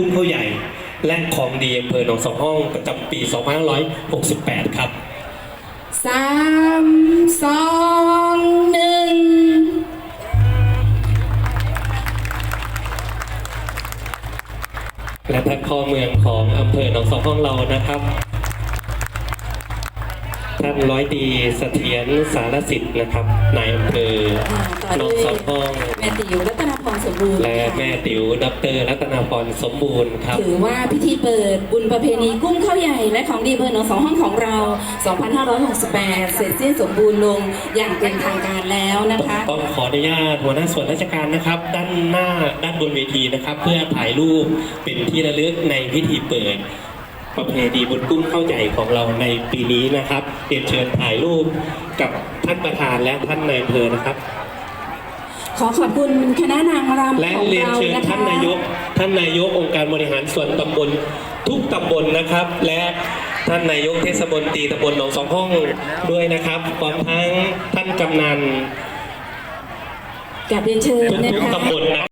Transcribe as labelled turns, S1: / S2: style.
S1: กุ้งเขาใหญ่ และของดีอำเภอหนองสองห้องประจำปี 2568 ครับ
S2: สามสองหนึ่ง
S1: และพระคอเมืองของอำเภอหนองสองห้องเรานะครับ ท่านร้อยดีเสถียรสารสิทธิ์นะครับนายอำเภอ
S2: ต่อ
S1: หน
S2: ด้
S1: อ
S2: ว
S1: ง
S2: ย
S1: สองห้อง
S2: แม่ติ๋วรัตนพรสมบูรณ์
S1: และ
S2: ค่ะ
S1: แม่ติ๋วดรรัตนาพรสมบูรณ์ครับ
S2: ถือว่าพิธีเปิดบุญประเพณีกุ้งข้าวใหญ่และของดีอำเภอหนองสองห้องของเรา 2568 เสร็จสิ้นสมบูรณ์ลงอย่างเป็นทางการแล้วนะคะ
S1: ต้องขออนุญาตหัวหน้าส่วนราชการนะครับ ด้านหน้าด้านบนเวทีนะครับ เพื่อถ่ายรูปเป็นที่ระลึกในพิธีเปิด ประเพณีบุญกุ้งข้าวใหญ่ของเราในปีนี้นะครับเรียนเชิญถ่ายรูปกับท่านประธานและท่านนายอำเภอนะครับ
S2: ขอขอบคุณคณะนางรำ
S1: และ
S2: ของ
S1: เรียน
S2: เรา
S1: เชิญ
S2: นะคะ
S1: ท่านนายก ท่านนายกองค์การบริหารส่วนตำบลทุกตำบลนะครับ และท่านนายกเทศมนตรีตำบลหนองสองห้องด้วยนะครับพร้อมทั้งท่านกำนัน
S2: กับเรียนเชิญ
S1: ทุก
S2: นะ
S1: ๆ
S2: คะ
S1: ตำบลนะ